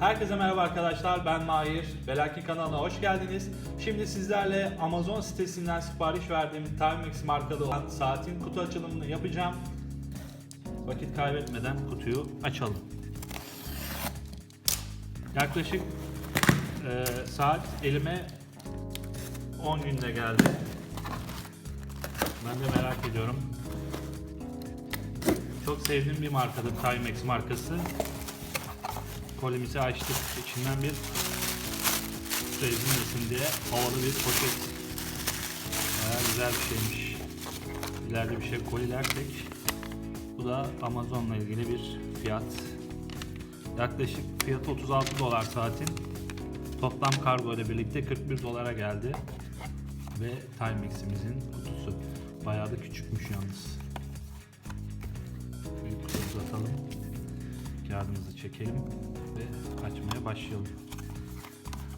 Herkese merhaba arkadaşlar ben Mahir. Belaki kanalına hoş geldiniz. Şimdi sizlerle Amazon sitesinden sipariş verdiğim Timex markalı olan saatin kutu açılımını yapacağım. Vakit kaybetmeden kutuyu açalım. Yaklaşık e, saat elime 10 günde geldi. Ben de merak ediyorum. Çok sevdiğim bir markadır Timex markası. Kolimizi açtık. İçinden bir ezilmesin diye havalı bir poşet. Baya güzel bir şeymiş. İleride bir şey kolilersek bu da Amazon'la ilgili bir fiyat. Yaklaşık fiyatı 36 dolar saatin. Toplam kargo ile birlikte 41 dolara geldi. Ve Timex'imizin kutusu. Bayağı da küçükmüş yalnız. Bir kutu uzatalım. Kağıdımızı çekelim ve açmaya başlayalım.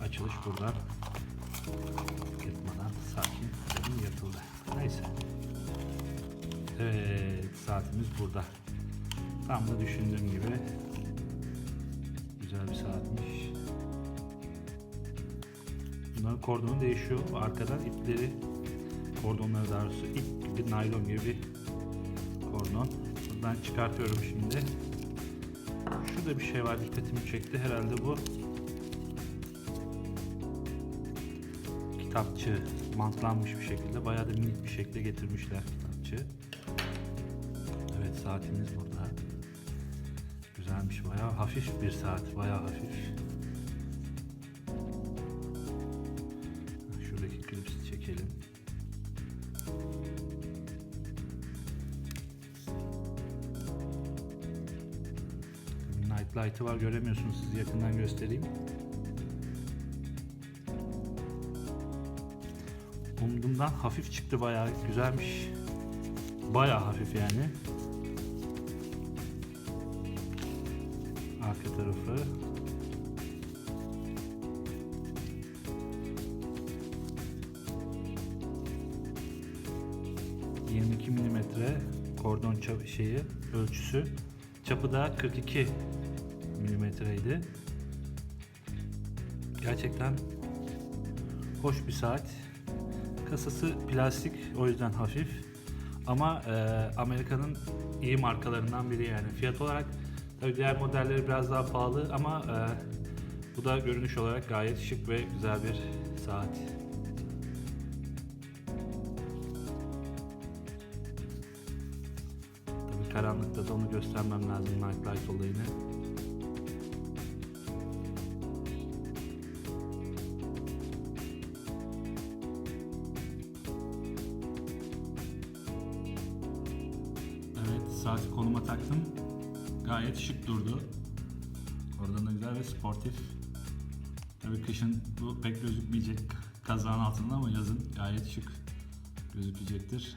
Açılış buradan. Yırtmadan sakin dedim yırtıldı. Neyse. Evet saatimiz burada. Tam da düşündüğüm gibi güzel bir saatmiş. Bunların kordonu değişiyor. Arkadan ipleri kordonları daha doğrusu ip gibi naylon gibi bir kordon. Buradan çıkartıyorum şimdi. Şurada bir şey var dikkatimi çekti. Herhalde bu kitapçı mantlanmış bir şekilde. Bayağı da minik bir şekilde getirmişler kitapçı. Evet saatimiz burada. Güzelmiş bayağı hafif bir saat. Bayağı hafif. Şuradaki klipsi çekelim. Light'ı var göremiyorsunuz siz yakından göstereyim. Umduğumdan hafif çıktı bayağı güzelmiş. Bayağı hafif yani. Arka tarafı. ...22 milimetre kordon çap- şeyi ölçüsü çapı da 42 milimetreydi. Gerçekten hoş bir saat. Kasası plastik o yüzden hafif. Ama e, Amerika'nın iyi markalarından biri yani. Fiyat olarak tabii diğer modelleri biraz daha pahalı ama e, bu da görünüş olarak gayet şık ve güzel bir saat. Tabii karanlıkta da onu göstermem lazım Night Light olayını. Saati konuma taktım. Gayet şık durdu. Oradan da güzel ve sportif. Tabii kışın bu pek gözükmeyecek kazağın altında ama yazın gayet şık gözükecektir.